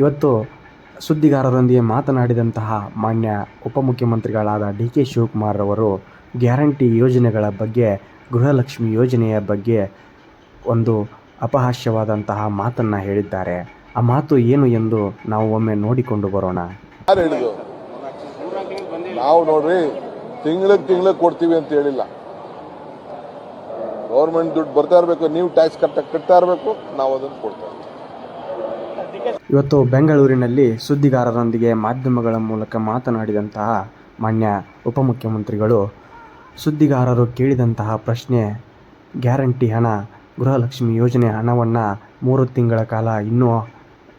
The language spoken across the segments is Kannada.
ಇವತ್ತು ಸುದ್ದಿಗಾರರೊಂದಿಗೆ ಮಾತನಾಡಿದಂತಹ ಮಾನ್ಯ ಉಪಮುಖ್ಯಮಂತ್ರಿಗಳಾದ ಡಿ ಕೆ ಶಿವಕುಮಾರ್ ಅವರು ಗ್ಯಾರಂಟಿ ಯೋಜನೆಗಳ ಬಗ್ಗೆ, ಗೃಹಲಕ್ಷ್ಮಿ ಯೋಜನೆಯ ಬಗ್ಗೆ ಒಂದು ಅಪಹಾಸ್ಯವಾದಂತಹ ಮಾತನ್ನು ಹೇಳಿದ್ದಾರೆ. ಆ ಮಾತು ಏನು ಎಂದು ನಾವು ಒಮ್ಮೆ ನೋಡಿಕೊಂಡು ಬರೋಣ. ನಾವು ನೋಡ್ರಿ, ತಿಂಗಳಿಗೆ ತಿಂಗಳಿಗೆ ಕೊಡ್ತೀವಿ ಅಂತ ಹೇಳಿಲ್ಲ. ಗೌರ್ಮೆಂಟ್ ದುಡ್ಡು ಬರ್ತಾ ಇರಬೇಕು, ನೀವು ಟ್ಯಾಕ್ಸ್ ಕರೆಕ್ಟಾಗಿ ಕಟ್ತಾ ಇರಬೇಕು, ನಾವು ಅದನ್ನು ಕೊಡ್ತಾ ಇವತ್ತು ಬೆಂಗಳೂರಿನಲ್ಲಿ ಸುದ್ದಿಗಾರರೊಂದಿಗೆ ಮಾಧ್ಯಮಗಳ ಮೂಲಕ ಮಾತನಾಡಿದಂತಹ ಮಾನ್ಯ ಉಪಮುಖ್ಯಮಂತ್ರಿಗಳು, ಸುದ್ದಿಗಾರರು ಕೇಳಿದಂತಹ ಪ್ರಶ್ನೆ, ಗ್ಯಾರಂಟಿ ಹಣ, ಗೃಹಲಕ್ಷ್ಮಿ ಯೋಜನೆ ಹಣವನ್ನು ಮೂರು ತಿಂಗಳ ಕಾಲ ಇನ್ನೂ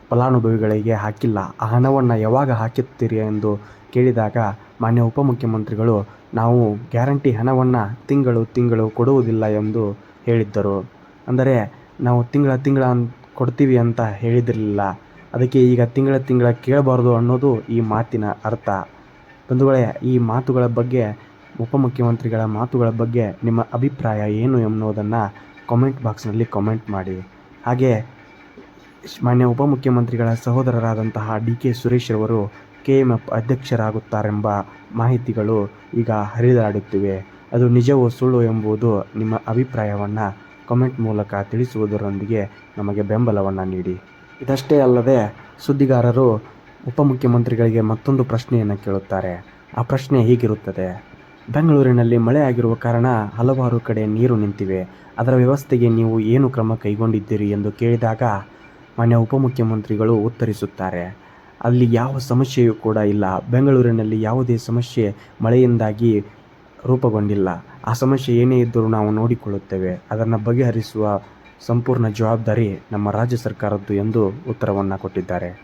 ಫಲಾನುಭವಿಗಳಿಗೆ ಹಾಕಿಲ್ಲ. ಆ ಹಣವನ್ನು ಯಾವಾಗ ಹಾಕುತ್ತೀರಿ ಎಂದು ಕೇಳಿದಾಗ ಮಾನ್ಯ ಉಪಮುಖ್ಯಮಂತ್ರಿಗಳು, ನಾವು ಗ್ಯಾರಂಟಿ ಹಣವನ್ನು ತಿಂಗಳು ತಿಂಗಳು ಕೊಡುವುದಿಲ್ಲ ಎಂದು ಹೇಳಿದ್ದರು. ಅಂದರೆ ನಾವು ತಿಂಗಳ ತಿಂಗಳ ಕೊಡ್ತೀವಿ ಅಂತ ಹೇಳಿದಿರಲಿಲ್ಲ ಅದಕ್ಕೆ ಈಗ ತಿಂಗಳ ತಿಂಗಳ ಕೇಳಬಾರ್ದು ಅನ್ನೋದು ಈ ಮಾತಿನ ಅರ್ಥ. ಬಂಧುಗಳೇ, ಈ ಮಾತುಗಳ ಬಗ್ಗೆ, ಉಪಮುಖ್ಯಮಂತ್ರಿಗಳ ಮಾತುಗಳ ಬಗ್ಗೆ ನಿಮ್ಮ ಅಭಿಪ್ರಾಯ ಏನು ಎನ್ನುವುದನ್ನು ಕಾಮೆಂಟ್ ಬಾಕ್ಸ್ನಲ್ಲಿ ಕಾಮೆಂಟ್ ಮಾಡಿ. ಹಾಗೆ, ಮಾನ್ಯ ಉಪಮುಖ್ಯಮಂತ್ರಿಗಳ ಸಹೋದರರಾದಂತಹ ಡಿ ಕೆ ಸುರೇಶ್ ಅವರು ಕೆ ಎಂ ಎಫ್ ಅಧ್ಯಕ್ಷರಾಗುತ್ತಾರೆಂಬ ಮಾಹಿತಿಗಳು ಈಗ ಹರಿದಾಡುತ್ತಿವೆ. ಅದು ನಿಜವೋ ಸುಳ್ಳು ಎಂಬುದು ನಿಮ್ಮ ಅಭಿಪ್ರಾಯವನ್ನು ಕಮೆಂಟ್ ಮೂಲಕ ತಿಳಿಸುವುದರೊಂದಿಗೆ ನಮಗೆ ಬೆಂಬಲವನ್ನು ನೀಡಿ. ಇದಷ್ಟೇ ಅಲ್ಲದೆ, ಸುದ್ದಿಗಾರರು, ಉಪಮುಖ್ಯಮಂತ್ರಿಗಳಿಗೆ ಮತ್ತೊಂದು ಪ್ರಶ್ನೆಯನ್ನು ಕೇಳುತ್ತಾರೆ. ಆ ಪ್ರಶ್ನೆ ಹೀಗಿರುತ್ತದೆ. ಬೆಂಗಳೂರಿನಲ್ಲಿ ಮಳೆ ಆಗಿರುವ ಕಾರಣ ಹಲವಾರು ಕಡೆ ನೀರು ನಿಂತಿವೆ. ಅದರ ವ್ಯವಸ್ಥೆಗೆ ನೀವು ಏನು ಕ್ರಮ ಕೈಗೊಂಡಿದ್ದೀರಿ ಎಂದು ಕೇಳಿದಾಗ ಮಾನ್ಯ ಉಪಮುಖ್ಯಮಂತ್ರಿಗಳು ಉತ್ತರಿಸುತ್ತಾರೆ. ಅಲ್ಲಿ ಯಾವ ಸಮಸ್ಯೆಯೂ ಕೂಡ ಇಲ್ಲ. ಬೆಂಗಳೂರಿನಲ್ಲಿ ಯಾವುದೇ ಸಮಸ್ಯೆ ಮಳೆಯಿಂದಾಗಿ ರೂಪುಗೊಂಡಿಲ್ಲ. ಆ ಸಮಸ್ಯೆ ಏನೇ ಇದ್ದರೂ ನಾವು ನೋಡಿಕೊಳ್ಳುತ್ತೇವೆ. ಅದನ್ನು ಬಗೆಹರಿಸುವ ಸಂಪೂರ್ಣ ಜವಾಬ್ದಾರಿ ನಮ್ಮ ರಾಜ್ಯ ಸರ್ಕಾರದ್ದು ಎಂದು ಉತ್ತರವನ್ನು ಕೊಟ್ಟಿದ್ದಾರೆ.